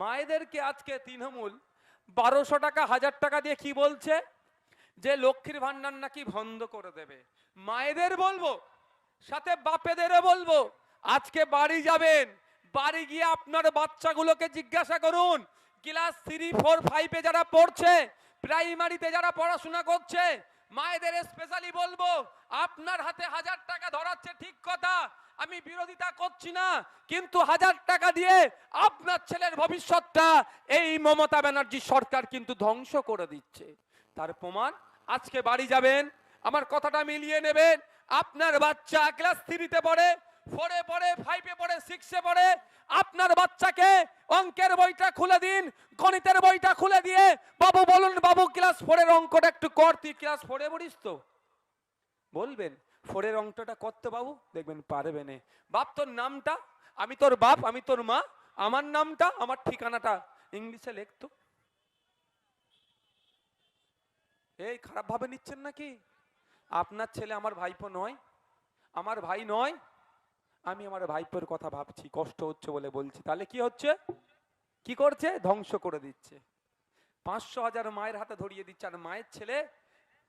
মায়েদেরকে আজকে তৃণমূল? বারোশো টাকা, হাজার টাকা দিয়ে কি বলছে? যে লক্ষ্মীর ভান্ডার নাকি বন্ধ করে দেবে। মায়েদের বলব, সাথে বাপেদেরও বলব, আজকে বাড়ি যাবেন, বাড়ি গিয়ে আপনার বাচ্চাগুলোকে জিজ্ঞাসা করুন। ক্লাস থ্রি, ফোর, ফাইভে যারা পড়ছে, প্রাইমারিতে যারা পড়াশোনা করছে, মায়েদের স্পেশালি বলব, আপনার হাতে হাজার টাকা ধরাচ্ছে ঠিক কথা আমি বিরোধিতা করছি না, কিন্তু হাজার টাকা দিয়ে আপনার ছেলের ভবিষ্যৎটা এই মমতা ব্যানার্জি সরকার কিন্তু ধ্বংস করে দিচ্ছে। তার প্রমাণ, আজকে বাড়ি যাবেন, আমার কথাটা মিলিয়ে নেবেন, আপনার বাচ্চা ক্লাস থ্রিতে পড়ে ফোরে পড়ে ফাইভে পড়ে সিক্সে পড়ে, আপনার বাচ্চাকে অঙ্কের বইটা খুলে দিন, গণিতের বইটা খুলে দিয়ে, বাবু বলুন, বাবু ক্লাস ফোরের অঙ্কটা একটু কর, তুই ক্লাস ফোরে পড়িস তো। বলবেন ফোরের অঙ্কটা করতে বাবু? দেখবেন পারবে না। বাপ, তোর নামটা? আমি তোর বাপ, আমি তোর মা। আমার নামটা, আমার ঠিকানাটা ইংলিশে লেখতো এই খারাপ ভাবে নিচ্ছেন নাকি? আপনার ছেলে আমার ভাইপো নয়। আমার ভাই নয়। আমি আমার ভাইপোর কথা ভাবছি, কষ্ট হচ্ছে বলে বলছি। তাহলে কি হচ্ছে? কি করছে? ধ্বংস করে দিচ্ছে। পাঁচশো হাজার মায়ের হাতে ধরিয়ে দিচ্ছে। আর মায়ের ছেলে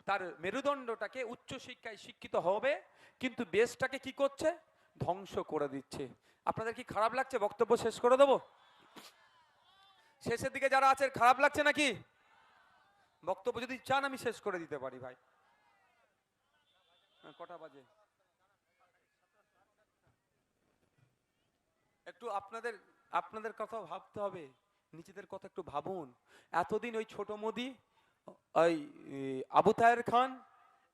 তার মেরুদণ্ডটাকে উচ্চ শিক্ষায় শিক্ষিত হবে কিন্তু বেশটাকে কি করছে? ধ্বংস করে দিচ্ছে। আপনাদের কি খারাপ লাগছে? বক্তব্য শেষ করে দেবো? শেষের দিকে যারা আছে খারাপ লাগছে নাকি? বক্তব্য যদি চান আমি শেষ করে দিতে পারি ভাই। হ্যাঁ, কটা বাজে? একটু আপনাদের আপনাদের কথা ভাবতে হবে। নিজেদের কথা একটু ভাবুন। এতদিন ওই ছোট মোদি ওই আবু তাহের খান,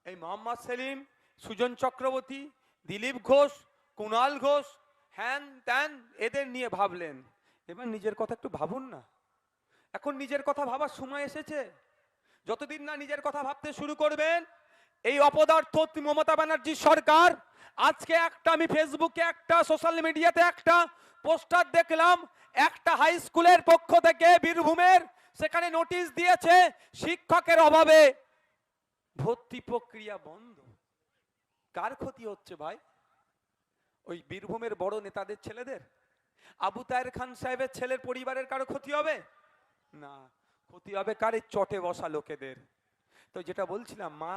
এই মোহাম্মদ সেলিম, সুজন চক্রবর্তী, দিলীপ ঘোষ কুণাল ঘোষ, হ্যান ত্যান, এদের নিয়ে ভাবলেন। এবার নিজের কথা একটু ভাবুন না। এখন নিজের কথা ভাবার সময় এসেছে। যতদিন না নিজের কথা ভাবতে শুরু করবেন, এই অপদার্থ মমতা ব্যানার্জি সরকার, আজকে একটা আমি ফেসবুকে একটা, সোশ্যাল মিডিয়াতে একটা, পোস্টার দেখলাম, একটা হাই স্কুলের পক্ষ থেকে বীরভূমের সেখানে নোটিশ দিয়েছে, শিক্ষকের অভাবে ভর্তি প্রক্রিয়া বন্ধ। কার ক্ষতি হচ্ছে ভাই? ওই বীরভূমের বড় নেতাদের ছেলেদের? আবু তায়ের খান সাহেবের ছেলের পরিবারের কারও ক্ষতি হবে? না, ক্ষতি হবে কার চটে বসা লোকেদের। তো যেটা বলছিলাম, মা,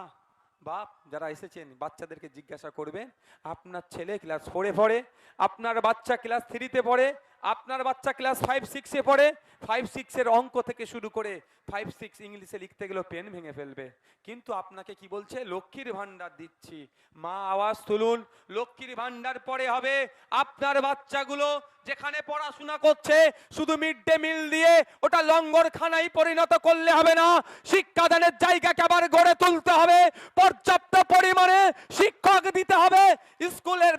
বাপ যারা এসেছেন, বাচ্চাদেরকে জিজ্ঞাসা করবেন, আপনার ছেলে ক্লাস ফোরে পড়ে, আপনার বাচ্চা ক্লাস থ্রিতে পড়ে আপনার বাচ্চা ক্লাস ফাইভ সিক্সে পড়ে ফাইভ সিক্সের অঙ্ক থেকে শুরু করে ফাইভ সিক্স ইংলিশে লিখতে গেলেও পেন ভেঙে ফেলবে। কিন্তু আপনাকে কি বলছে? লক্ষ্মীর ভান্ডার দিচ্ছি। মা, আওয়াজ তুলুন। লক্ষ্মীর ভান্ডার পরে হবে আপনার বাচ্চাগুলো যেখানে পড়াশোনা করছে, শুধু মিড ডে মিল দিয়ে ওটা লঙ্গর খানায় পরিণত করলে হবে না। শিক্ষাদানের জায়গাকে আবার গড়ে তুলতে হবে। পর্যাপ্ত পরিমাণে হবে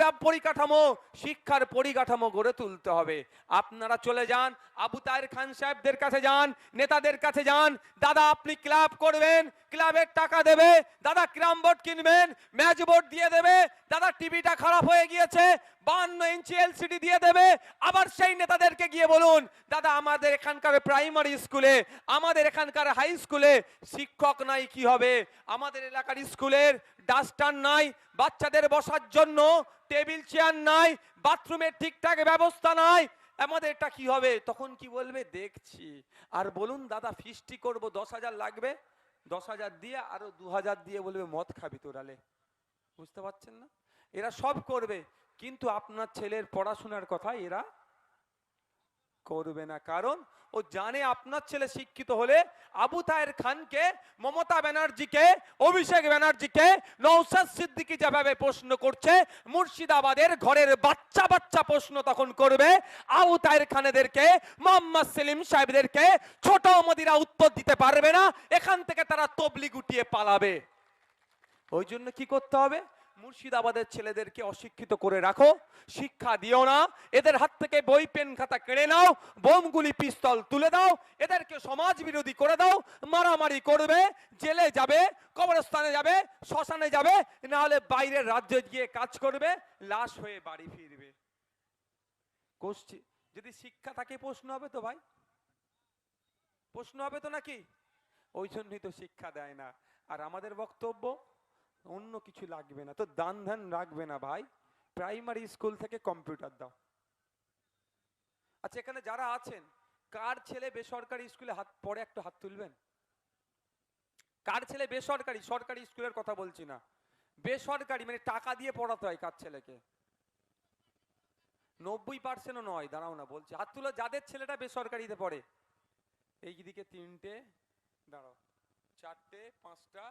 ব্যাপ- পরিকাঠামো, শিক্ষার পরিকাঠামো গড়ে তুলতে হবে। আপনারা চলে যান, আবু তাহের খান সাহেবদের কাছে যান, নেতাদের কাছে যান। দাদা, আপনি ক্লাব করবেন, ক্লাবের টাকা দেবে, দাদা ক্রাম বোর্ড কিনবেন, ম্যাচ বোর্ড দিয়ে দেবে, দাদা টিভিটা খারাপ হয়ে গিয়েছে, বান্ন ইঞ্চি এলসিডি দিয়ে দেবে, আবার সেই নেতাদেরকে গিয়ে বলুন, দাদা, আমাদের এখানকার প্রাইমারি স্কুলে, আমাদের এখানকার হাই স্কুলে শিক্ষক নাই কি হবে? আমাদের এলাকার স্কুলের ডাস্টার নাই, বাচ্চাদের বসার জন্য টেবিল চেয়ার নাই, বাথরুমের ঠিকঠাক ব্যবস্থা নাই। আমাদের এটা কি হবে? তখন কি বলবে? দেখছি। আর বলুন দাদা, ফিস্টি করব, দশ হাজার লাগবে? দশ হাজার দিয়ে আরও দু হাজার দিয়ে বলবে, মদ খাবি তোরালে বুঝতে পারছেন না? এরা সব করবে। কিন্তু আপনার ছেলের পড়াশোনার কথা এরা করবে না। কারণ ও জানে আপনার ছেলে শিক্ষিত হলে আবু তাহের খানকে, মমতা ব্যানার্জিকে, অভিষেক ব্যানার্জিকে নৌসাদ সিদ্দিকি যেভাবে প্রশ্ন করছে, মুর্শিদাবাদের ঘরের বাচ্চা বাচ্চা প্রশ্ন তখন করবে। আবু তাহের খানেদেরকে, মোহাম্মদ সেলিম সাহেবদেরকে ছোট মদিরা উত্তর দিতে পারবে না। এখান থেকে তারা তবলি গুটিয়ে পালাবে। ওই জন্য কি করতে হবে? মুর্শিদাবাদের ছেলেদেরকে অশিক্ষিত করে রাখো, শিক্ষা দিও না, এদের হাত থেকে বই, পেন, খাতা কেড়ে নাও, বোমগুলি, পিস্তল তুলে দাও, এদেরকে সমাজ বিরোধী করে দাও, মারামারি করবে, জেলে যাবে, কবরস্থানে যাবে, শ্মশানে যাবে, না হলে বাইরের রাজ্যে গিয়ে কাজ করবে, লাশ হয়ে বাড়ি ফিরবে। কোশ্চি, যদি শিক্ষা থাকে প্রশ্ন হবে তো ভাই? প্রশ্ন হবে তো নাকি? ওই জন্যই তো শিক্ষা দেয় না। আর আমাদের বক্তব্য? অন্য কিছু লাগবে না। তো দান ধ্যান রাখবে না ভাই। প্রাইমারি স্কুল থেকে কম্পিউটার দাও। আচ্ছা এখানে যারা আছেন, কার ছেলে বেসরকারি স্কুলে হাত পড়ে একটু হাত তুলবেন? কার ছেলে বেসরকারি? সরকারি স্কুলের কথা বলছি না। বেসরকারি মানে টাকা দিয়ে পড়াতে হয় কার ছেলেকে? নব্বই পার্সেন্টও নয়, দাঁড়াও না, বলছি। হাত তুলো, যাদের ছেলেটা বেসরকারিতে পড়ে। এইদিকে তিনটে, দাঁড়াও, চারটে, পাঁচটা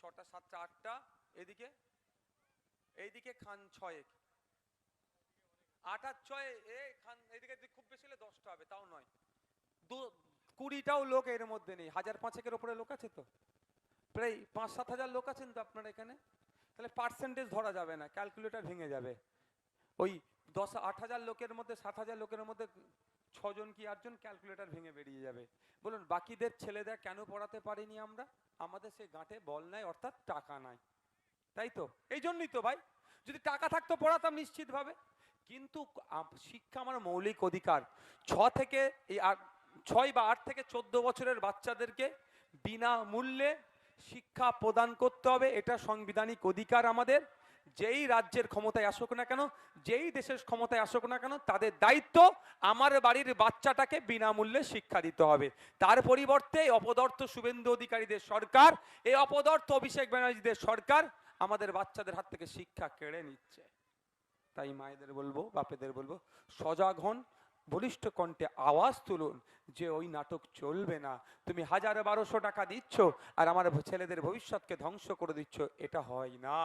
ছটা, সাতটা, আটটা, এদিকে, এইদিকে খান ছয়েক। আট আর ছয়, এ খান এদিকে খুব বেশি হলে দশটা হবে, তাও নয়। দু, কুড়িটাও লোক এর মধ্যে নেই। হাজার পাঁচেকের ওপরে লোক আছে তো? প্রায় পাঁচ, সাত হাজার লোক আছেন তো আপনার এখানে? তাহলে পার্সেন্টেজ ধরা যাবে না ক্যালকুলেটর ভেঙে যাবে। ওই দশ, আট হাজার লোকের মধ্যে, সাত হাজার লোকের মধ্যে ছজন কি আটজন ক্যালকুলেটর ভেঙে বেরিয়ে যাবে। বলুন, বাকিদের ছেলেদের কেন পড়াতে পারিনি আমরা? আমাদের সে গাঁটে বল নাই, অর্থাৎ টাকা নাই। তাই তো? এই জন্যই তো ভাই, যদি টাকা থাকতো পড়াতাম নিশ্চিতভাবে। কিন্তু শিক্ষা আমার মৌলিক অধিকার। ছ থেকে এই ছয় বা আট থেকে চোদ্দ বছরের বাচ্চাদেরকে বিনামূল্যে শিক্ষা প্রদান করতে হবে, এটা সাংবিধানিক অধিকার আমাদের। যেই রাজ্যের ক্ষমতায় আসুক না কেন, যেই দেশের ক্ষমতায় আসুক না কেন, তাদের দায়িত্ব আমার বাড়ির বাচ্চাটাকে বিনামূল্যে শিক্ষা দিতে হবে। তার পরিবর্তে অপদর্থ শুভেন্দু অধিকারীদের সরকার, এই অপদর্থ অভিষেক ব্যানার্জিদের সরকার আমাদের বাচ্চাদের হাত থেকে শিক্ষা কেড়ে নিচ্ছে। তাই মায়েদের বলব, বাপেদের বলব, সজাগ হন, বলিষ্ঠ কণ্ঠে আওয়াজ তুলুন যে ওই নাটক চলবে না। তুমি হাজার বারোশো টাকা দিচ্ছ আর আমার ছেলেদের ভবিষ্যৎকে ধ্বংস করে দিচ্ছ, এটা হয় না।